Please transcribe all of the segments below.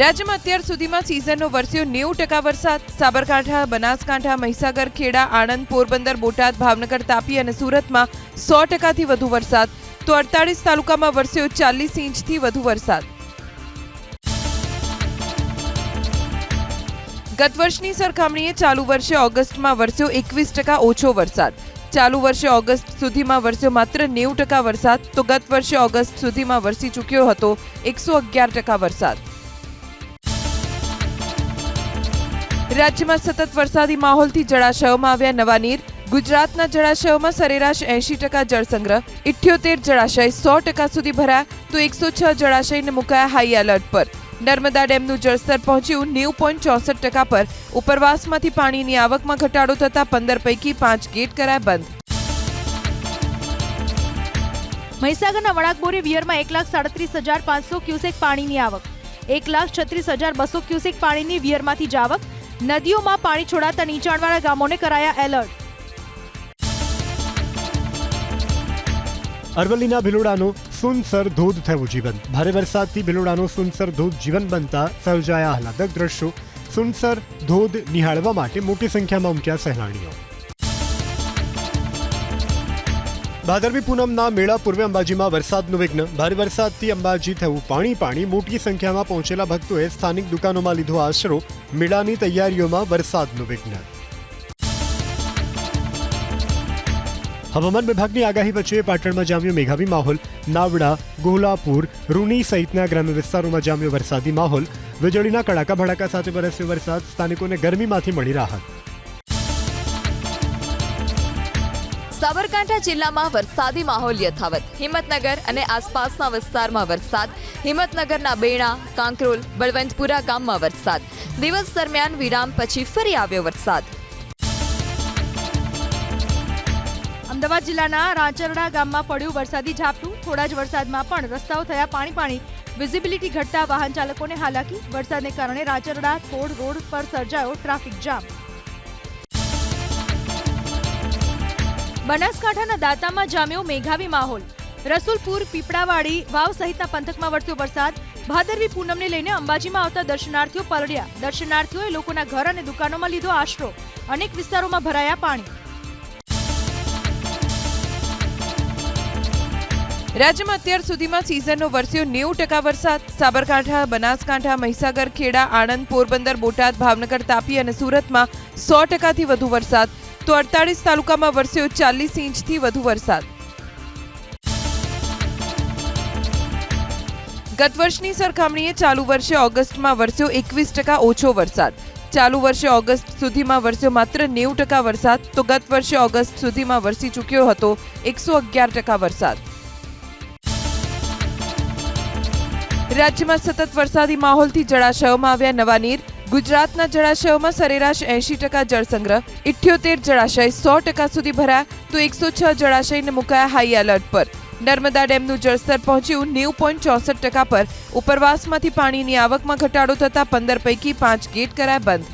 રાજ્યમાં અત્યાર સુધીમાં સિઝનનો વરસ્યો નેવું ટકા વરસાદ. સાબરકાંઠા, બનાસકાંઠા, મહીસાગર, ખેડા, આણંદ, પોરબંદર, બોટાદ, ભાવનગર, તાપી અને સુરતમાં સો ટકાથી વધુ વરસાદ. તો અડતાળીસ તાલુકામાં વરસ્યો ચાલીસ ઇંચથી વધુ વરસાદ. ગત વર્ષની સરખામણીએ ચાલુ વર્ષે ઓગસ્ટમાં વરસ્યો એકવીસ ટકા ઓછો વરસાદ. ચાલુ વર્ષે ઓગસ્ટ સુધીમાં વરસ્યો માત્ર નેવું ટકા વરસાદ. તો ગત વર્ષે ઓગસ્ટ સુધીમાં વરસી ચૂક્યો હતો એકસો અગિયાર ટકા વરસાદ. રાજ્યમાં સતત વરસાદી માહોલથી જળાશયોમાં આવ્યા નવા નીર. ગુજરાતના જળાશયોમાં સરેરાશ એંશી ટકા જળસંગ્રહ ઇઠ્યોતેર જળાશય, સો ટકા સુધી ભરાયા તો એકસો છ જળાશયને મુકાયા હાઈ એલર્ટ પર. નર્મદા ડેમનું જળસ્તર પહોંચ્યું નેવું પોઈન્ટ ચોસઠ ટકા પર. ઉપરવાસમાંથી પાણીની આવકમાં ઘટાડો થતા પંદર પૈકી પાંચ ગેટ કરાયા બંધ. મહીસાગરના વણાકબોરી વિયરમાં એક લાખ સાડત્રીસ હજાર પાંચસો ક્યુસેક પાણીની આવક. એક લાખ છત્રીસ હજાર બસો ક્યુસેક પાણીની વિયરમાંથી જ આવક. નદીઓમાં પાણી છોડાતા નીચાણવાળા ગામોને કરાયા એલર્ટ. અરવલ્લીના ભિલોડાનો સુનસર ધોધ થયું જીવન. ભારે વરસાદથી ભિલોડાનો સુનસર ધોધ જીવન બનતા સર્જાયા આહલાદક દ્રશ્યો. સુનસર ધોધ નિહાળવા માટે મોટી સંખ્યામાં ઉમટ્યા સહેલાણીઓ. ભાદરવી પૂનમના મેળા પૂર્વે અંબાજીમાં વરસાદનું વિઘ્ન. ભારે વરસાદથી અંબાજી થયું પાણી પાણી. મોટી સંખ્યામાં પહોંચેલા ભક્તોએ સ્થાનિક દુકાનોમાં લીધો આશરો. મેળાની તૈયારીઓમાં વરસાદનું વિઘ્ન. હવામાન વિભાગની આગાહી વચ્ચે પાટણમાં જામ્યો મેઘાવી માહોલ. નાવડા, ગોલાપુર, રૂની સહિતના ગ્રામ્ય વિસ્તારોમાં જામ્યો વરસાદી માહોલ. વીજળીના કડાકા ભડાકા સાથે વરસ્યો વરસાદ. સ્થાનિકોને ગરમીમાંથી મળી રાહત. સાબરકાંઠા જિલ્લામાં વરસાદી માહોલ યથાવત. હિંમતનગર અને આસપાસના વિસ્તારમાં વરસાદ. હિંમતનગરના બેણા, કાંકરોલ, બળવંતપુરા ગામમાં વરસાદ. દિવસ દરમિયાન વિરામ પછી ફરી આવ્યો વરસાદ. અમદાવાદ જિલ્લાના રાંચરડા ગામમાં પડ્યું વરસાદી ઝાપટું. થોડા જ વરસાદમાં પણ રસ્તાઓ થયા પાણી પાણી. વિઝિબિલિટી ઘટતા વાહન ચાલકોને હાલાકી. વરસાદને કારણે રાંચરડા, થોડ રોડ પર સર્જાયો ટ્રાફિક જામ. બનાસકાંઠાના દાંતામાં જામ્યો મેઘાવી માહોલ. રસુલપુર, પીપળાવાડી, વાવ સહિતના પંથકમાં વરસ્યો વરસાદ. ભાદરવી પૂનમને લઈને અંબાજીમાં આવતા દર્શનાર્થીઓ પલળ્યા દર્શનાર્થીઓએ લોકોના ઘર અને દુકાનોમાં લીધો આશરો. અનેક વિસ્તારોમાં ભરાયા પાણી. રાજ્યમાં અત્યાર સુધીમાં સિઝનનો વરસ્યો નેવું ટકા વરસાદ. સાબરકાંઠા, બનાસકાંઠા, મહીસાગર, ખેડા, આણંદ, પોરબંદર, બોટાદ, ભાવનગર, તાપી અને સુરતમાં સો ટકાથી વધુ વરસાદ. તો અડતાળીસ તાલુકામાં વરસ્યો ચાલીસ ઇંચથી વધુ વરસાદ. ગત વર્ષની સરખામણીએ ચાલુ વર્ષે ઓગસ્ટમાં વરસ્યો એકવીસ ટકા ઓછો વરસાદ. ચાલુ વર્ષે ઓગસ્ટ સુધીમાં વરસ્યો માત્ર નેવું ટકા વરસાદ, તો ગત વર્ષે ઓગસ્ટ સુધીમાં વરસી ચૂક્યો હતો એકસો અગિયાર ટકા વરસાદ. રાજ્યમાં સતત વરસાદી માહોલથી જળાશયોમાં આવ્યા નવા નીર ગુજરાતના જળાશયોમાં સરેરાશ એંશી ટકા જળસંગ્રહ, ઇઠ્યોતેર જળાશય, સો ટકા સુધી ભરાયા, તો એકસો છ જળાશયને મુકાયા હાઈ એલર્ટ પર. નર્મદા ડેમનું જળસ્તર પહોંચ્યું નેવું પોઈન્ટ ચોસઠ ટકા પર. ઉપરવાસમાંથી પાણીની આવકમાં ઘટાડો થતાં પંદર પૈકી પાંચ ગેટ કરાયા બંધ.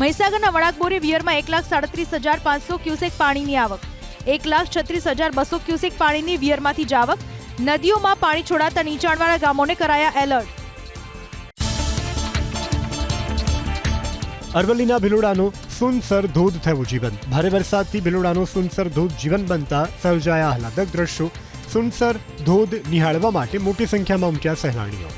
મહીસાગરના વણાકબોરી વિયરમાં એક લાખ સાડત્રીસ હજાર પાંચસો ક્યુસેક પાણીની આવક, એક લાખ છત્રીસ હજાર બસો ક્યુસેક પાણીની વિયરમાંથી આવક. નદીઓમાં પાણી છોડાતા નીચાણવાળા ગામોને કરાયા એલર્ટ અરવલ્લીના ભિલોડાનું સુનસર ધોધ થયું જીવન. ભારે વરસાદથી ભિલોડાનું સુનસર ધોધ જીવન બનતા સર્જાયા આહલાદક દ્રશ્યો. સુનસર ધોધ નિહાળવા માટે મોટી સંખ્યામાં ઉમટ્યા સહેલાણીઓ.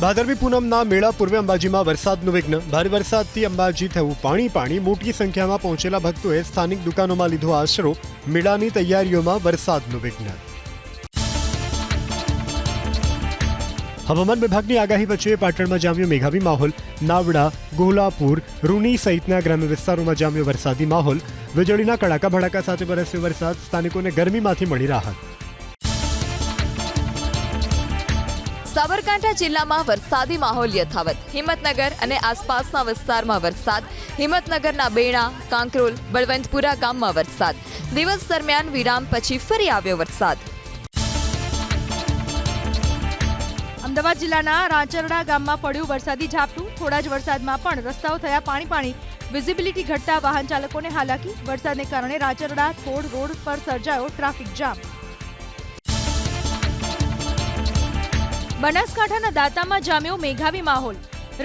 ભાદરવી પૂનમના મેળા પૂર્વે અંબાજીમાં વરસાદનું વિઘ્ન. ભારે વરસાદથી અંબાજી થયું પાણી પાણી. મોટી સંખ્યામાં પહોંચેલા ભક્તોએ સ્થાનિક દુકાનોમાં લીધો આશરો. મેળાની તૈયારીઓમાં વરસાદનું વિઘ્ન. હવામાન વિભાગની આગાહી વચ્ચે પાટણમાં જામ્યો મેઘાવી માહોલ, નાવડા, ગોલાપુર, રૂની સહિતના ગ્રામ્ય વિસ્તારોમાં જામ્યો વરસાદી માહોલ. વીજળીના કડાકા ભડાકા સાથે વરસ્યો વરસાદ, સ્થાનિકોને ગરમીમાંથી મળી રાહત. સાબરકાંઠા જિલ્લામાં વરસાદી માહોલ યથાવત. હિંમતનગર અને આસપાસના વિસ્તારમાં વરસાદ. હિંમતનગરના બેણા, કાંકરોલ, બળવંતપુરા ગામમાં વરસાદ. દિવસ દરમિયાન વિરામ પછી ફરી આવ્યો વરસાદ. અમદાવાદ જિલ્લાના રાંચરડા ગામમાં પડ્યું વરસાદી ઝાપટું. થોડા જ વરસાદમાં પણ રસ્તાઓ થયા પાણી પાણી. વિઝિબિલિટી ઘટતા વાહન ચાલકોને હાલાકી. વરસાદને કારણે રાંચરડા થોડ રોડ પર સર્જાયો ટ્રાફિક જામ. બનાસકાંઠાના દાંતામાં જામ્યો મેઘાવી માહોલ.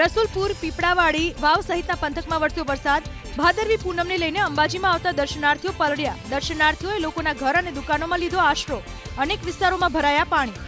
રસુલપુર, પીપળાવાડી, વાવ સહિતના પંથકમાં વરસ્યો વરસાદ. ભાદરવી પૂનમને લઈને અંબાજીમાં આવતા દર્શનાર્થીઓ પલળ્યા દર્શનાર્થીઓએ લોકોના ઘર અને દુકાનોમાં લીધો આશરો. અનેક વિસ્તારોમાં ભરાયા પાણી.